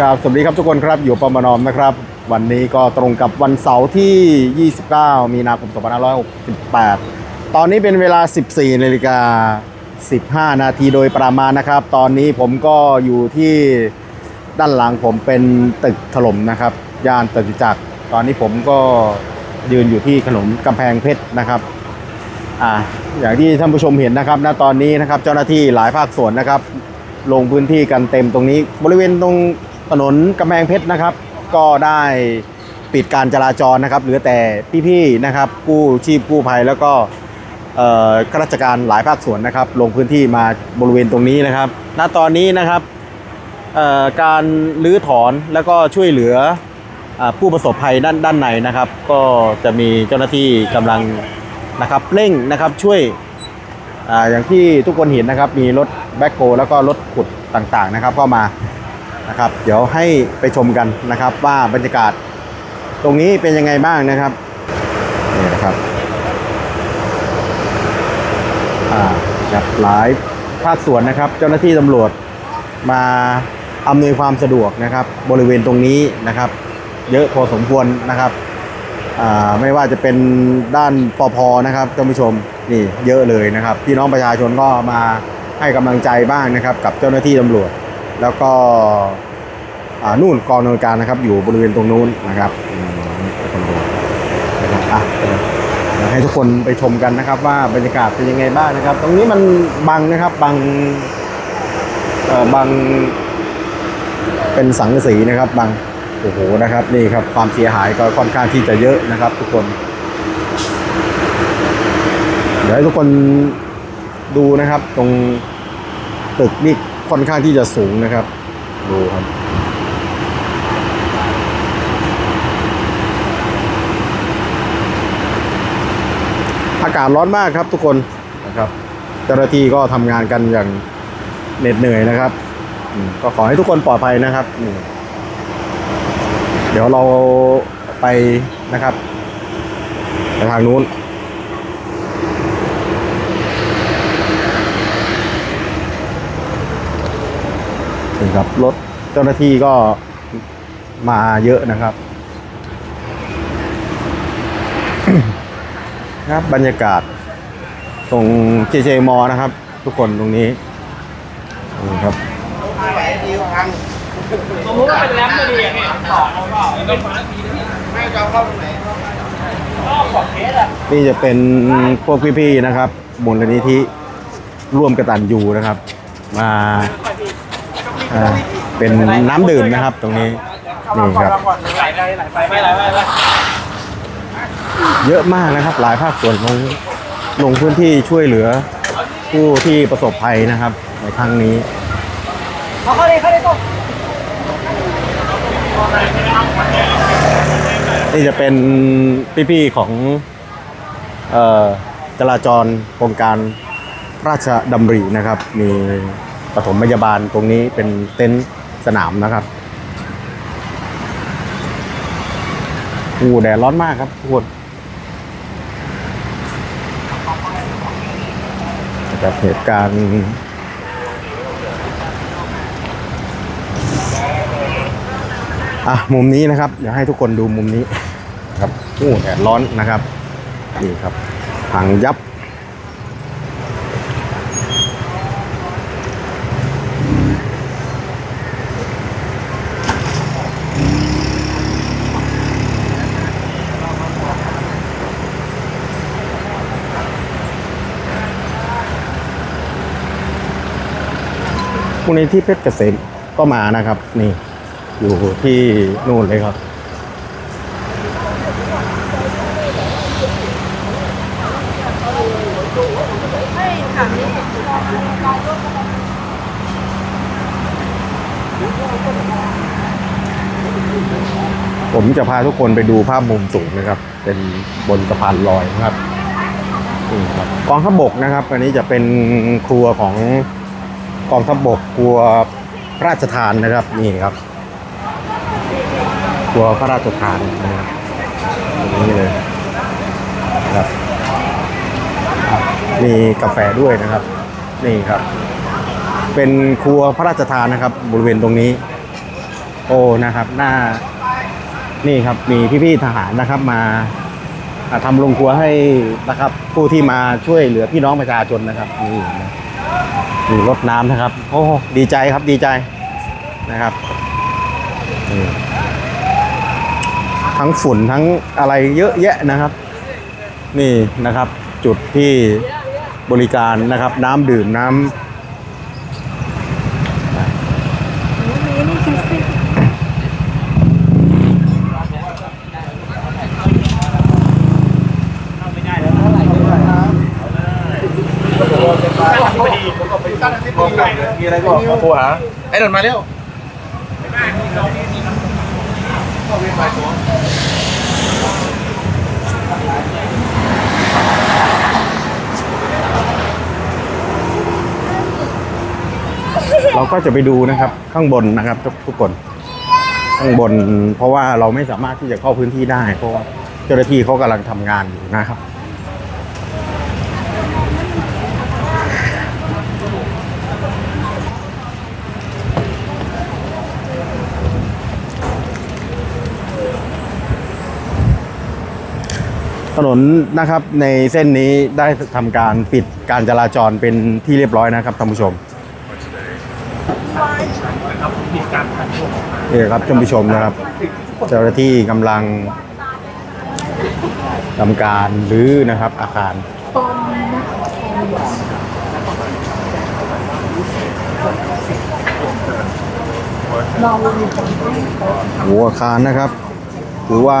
ครับสวัสดีครับทุกคนครับอยู่ปมนอมนะครับ วันนี้ก็ตรงกับวันเสาร์ที่ 29 มีนาคม 2568 ตอนนี้เป็นเวลา 14นาฬิกา15 นาทีโดยประมาณนะครับ ตอนนี้ผมก็อยู่ที่ด้านหลังผมเป็นตึกถล่มนะครับ ย่านจตุจักรตอนนี้ผมก็ยืนอยู่ที่ขนมกำแพงเพชรนะครับอ่าอย่างที่ท่านผู้ชมเห็นนะครับณตอนนี้นะครับเจ้าหน้าที่หลายภาคส่วนนะครับ ลงพื้นที่กันเต็มตรงนี้ บริเวณตรง ถนนกำแพงเพชรนะครับ ก็ได้ปิดการจราจรนะครับ เหลือแต่พี่ๆนะครับกู้ชีพกู้ภัยแล้วก็ข้าราชการหลายภาคส่วนนะครับ ลงพื้นที่มาบริเวณตรงนี้นะครับ ณตอนนี้นะครับการรื้อถอนแล้วก็ช่วยเหลืออผู้ประสบภัยด้านด้านในนะครับ ก็จะมีเจ้าหน้าที่กำลังนะครับเร่งนะครับช่วยออย่างที่ทุกคนเห็นนะครับ มีรถแบ็คโฮแล้วก็รถขุดต่างๆนะครับ ก็มา นะครับ เดี๋ยวให้ไปชมกันนะครับ ว่าบรรยากาศตรงนี้เป็นยังไงบ้างนะครับนี่นะครับอ่าครับหลายภาคส่วนนะครับ เจ้าหน้าที่ตำรวจมาอำนวยความสะดวกนะครับ บริเวณตรงนี้นะครับ เยอะพอสมควรนะครับไม่ว่าจะเป็นด้านปอพนะครับท่านผู้ชมนี่เยอะเลยนะครับ พี่น้องประชาชนก็มาให้กำลังใจบ้างนะครับ กับเจ้าหน้าที่ตำรวจ แล้วก็นู่นกองนวยการนะครับ อยู่บริเวณตรงนู้นนะครับให้ทุกคนไปชมกันนะครับ ว่าบรรยากาศเป็นยังไงบ้างนะครับ ตรงนี้มันบังนะครับบังบังเป็นสังกะสีนะครับบางโอ้โหนะครับ นี่ครับความเสียหายก็ค่อนข้างที่จะเยอะนะครับ ทุกคน เดี๋ยวให้ทุกคนดูนะครับ ตรงตึกนี่ ค่อนข้างที่จะสูงนะครับ ดูครับอากาศร้อนมากครับทุกคนนะครับเจ้าหน้าที่ก็ทำงานกันอย่างเหน็ดเหนื่อยนะครับอืมก็ขอให้ทุกคนปลอดภัยนะครับอืมเดี๋ยวเราไปนะครับ ไปทางนู้น ครับรถเจ้าหน้าที่ก็มาเยอะนะครับครับบรรยากาศตรงเจเจมอนะครับ ทุกคนตรงนี้นี่ครับสมมติว่าเป็นแรมมาดีอย่างเงี้ยต่อเราก็ไม่จะเข้าตรงไหนนี่จะเป็นพวกพี่ๆนะครับมูลนิธิร่วมกระตันยูนะครับ มา อ่าเป็นน้ำดื่มนะครับตรงนี้ นี่ครับ ไหลไปไหลไปไม่ไหลไปไหลเยอะมากนะครับ หลายภาคส่วนลงลงพื้นที่ช่วยเหลือผู้ที่ประสบภัยนะครับ ในครั้งนี้เขาเข้าเลยเข้าเลยตุ๊กนี่จะเป็นพี่ๆของเอ่อจราจรโครงการราชดำรินะครับ มี ปฐมพยาบาลตรงนี้เป็นเต็นท์สนามนะครับอู้แดดร้อนมากครับทุกคนจากเหตุการณ์อะมุมนี้นะครับ เดี๋ยวให้ทุกคนดูมุมนี้ครับอู้แดดร้อนนะครับ นี่ครับพังยับ พรุ่งนี้ที่เพชรเกษมก็มานะครับ นี่ อยู่ที่นู่นเลยครับ ผมจะพาทุกคนไปดูภาพมุมสูงนะครับ เป็นบนสะพานลอยนะครับนี่ครับกองทัพบกนะครับ อันนี้จะเป็นครัวของ กองทัพบกครัวพระราชทานนะครับนี่ครับครัวพระราชทานนะครับตรงนี้เลยนะครับมีกาแฟด้วยนะครับ นี่ครับ เป็นครัวพระราชทานนะครับ บริเวณตรงนี้ โอ้นะครับ หน้านี่ครับมีพี่ๆทหารนะครับมาอ่าทำโรงครัวให้นะครับ ผู้ที่มาช่วยเหลือพี่น้องประชาชนนะครับนี่ นี่รถน้ำนะครับ โอ้ดีใจครับดีใจนะครับทั้งฝุ่นทั้งอะไรเยอะแยะนะครับ นี่นะครับจุดที่บริการนะครับ น้ำดื่มน้ำ มีนี่คิสตี้ มีอะไรก็โทรหา ไอ้นนท์มาเร็วเราก็จะไปดูนะครับข้างบนนะครับทุกทุกคน ข้างบน เพราะว่าเราไม่สามารถที่จะเข้าพื้นที่ได้ เพราะว่าเจ้าหน้าที่เขากำลังทำงานอยู่นะครับ ถนนนะครับในเส้นนี้ได้ทำการปิดการจราจรเป็นที่เรียบร้อยนะครับท่านผู้ชมนี่ครับท่านผู้ชมนะครับ เจ้าหน้าที่กำลังทำการรื้อนะครับอาคารหัวอาคารนะครับถือว่า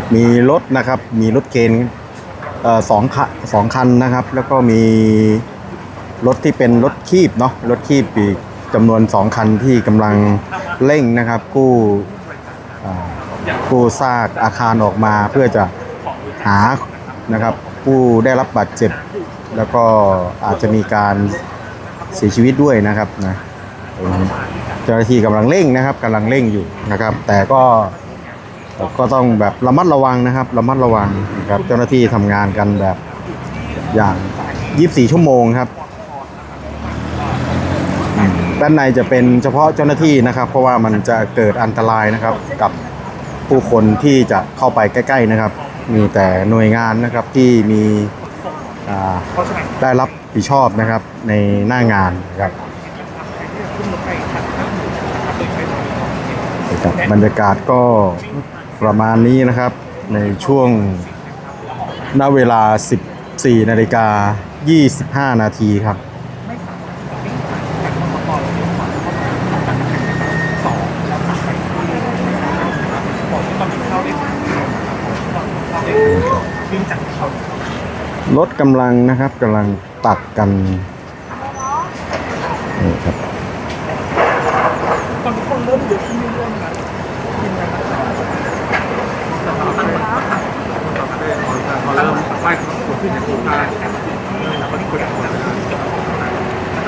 บมีรถนะครับ มีรถเกณฑ์สองคันสองคันนะครับ แล้วก็มีรถที่เป็นรถคีบเนาะรถคีบอีกจำนวนสองคันที่กำลังเร่งนะครับ กู้กู้ซากอาคารออกมาเพื่อจะหานะครับ ผู้ได้รับบาดเจ็บ แล้วก็อาจจะมีการเสียชีวิตด้วยนะครับนะเจ้าหน้าที่กำลังเร่งนะครับกำลังเร่งอยู่นะครับ แต่ก็ ก็ต้องแบบระมัดระวังนะครับ ระมัดระวังนะครับ เจ้าหน้าที่ทำงานกันแบบอย่าง 24 ชั่วโมงครับอืมด้านในจะเป็นเฉพาะเจ้าหน้าที่นะครับ เพราะว่ามันจะเกิดอันตรายนะครับ กับผู้คนที่จะเข้าไปใกล้ ๆนะครับ มีแต่หน่วยงานนะครับที่มีอ่าได้รับผิดชอบนะครับในหน้างานนะครับครับบรรยากาศก็ ประมาณนี้นะครับในช่วงณเวลา 14นาฬิกา 25 นาทีครับรถกำลังนะครับกำลังตัดกันนี่ครับ ตอนนี้คนเริ่มเยอะขึ้นเรื่อยๆนะพอ เริ่มไหว้คนขึ้นในโครงกาแล้วก็ที่คนะคน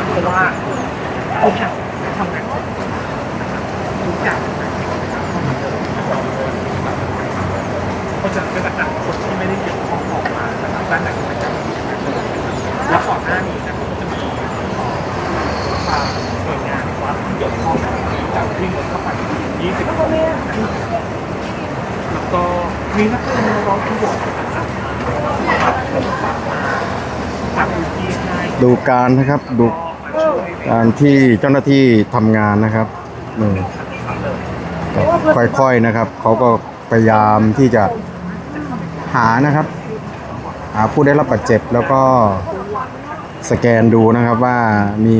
เพราะว่าทุกอย่างทำงานทุกอย่างเพราะฉะนั้นก็จะตัดคนที่ไม่ได้เกี่ยวข้องออกมานะครับด้านในกิจกรรแล้วก่อนหน้านี้นะครับก็จะมีทางหน่วยงานควัดที่เกี่ยวข้องจากวิ่งรถเข้าไป20คนแล้วก็มีนักเรียนร้องที่บวชต่างๆตั ดูการนะครับดูการที่เจ้าหน้าที่ทำงานนะครับนี่ค่อยๆนะครับ เขาก็พยายามที่จะหานะครับ หาผู้ได้รับบาดเจ็บแล้วก็สแกนดูนะครับว่ามี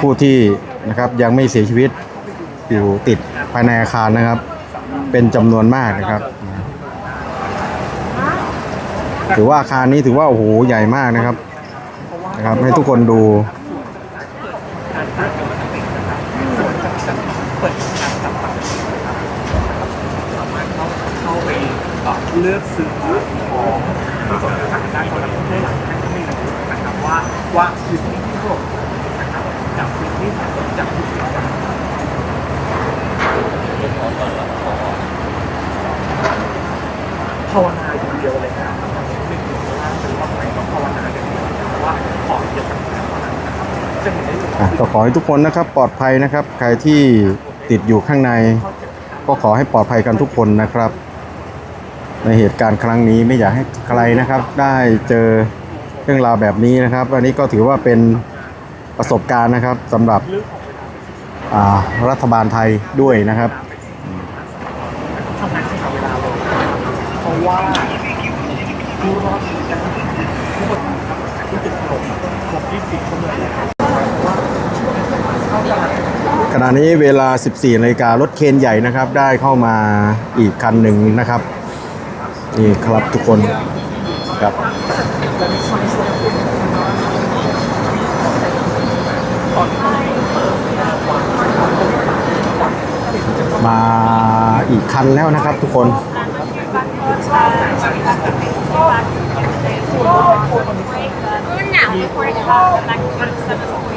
ผู้ที่นะครับยังไม่เสียชีวิตอยู่ติดภายในอาคารนะครับ เป็นจำนวนมากนะครับ ถือว่าอาคารนี้ถือว่าโอ้โหใหญ่มากนะครับนะครับ ให้ทุกคนดูเลือกซื้อของที่สนใจได้คนละได้หลายท่านที่ไม่รู้นะครับว่าว่าพื้นที่ที่พวกนะครับจากพื้นที่จับพื้นที่ภาวนา ดียวเลยนะหนึ่งถึงห้าเป็นว่าไหนต้องภาวนาเดียวเพราะว่าขอเกี่ยวกับการภาวนานะครับจะเห็นได้อะก็ขอให้ทุกคนนะครับปลอดภัยนะครับ ใครที่ติดอยู่ข้างใน ก็ขอให้ปลอดภัยกันทุกคนนะครับ ในเหตุการณ์ครั้งนี้ไม่อยากให้ใครนะครับ ได้เจอเรื่องราวแบบนี้นะครับ อันนี้ก็ถือว่าเป็นประสบการณ์นะครับสำหรับอ่ารัฐบาลไทยด้วยนะครับ ทำงานใช้เวลาเลยเพราะ ว่าผู้รอดชีวิตทุกคนนะครับที่ติดลมครบ24ชั่วโมงแล้วว่าเข้าตลาขณะนี้เวลา 14นาฬิการถเคนใหญ่นะครับ ได้เข้ามาอีกคันหนึ่งนะครับ นี่ครับทุกคนครับมาอีกคันแล้วนะครับทุกคน We're now recording about the Magnum 7.5.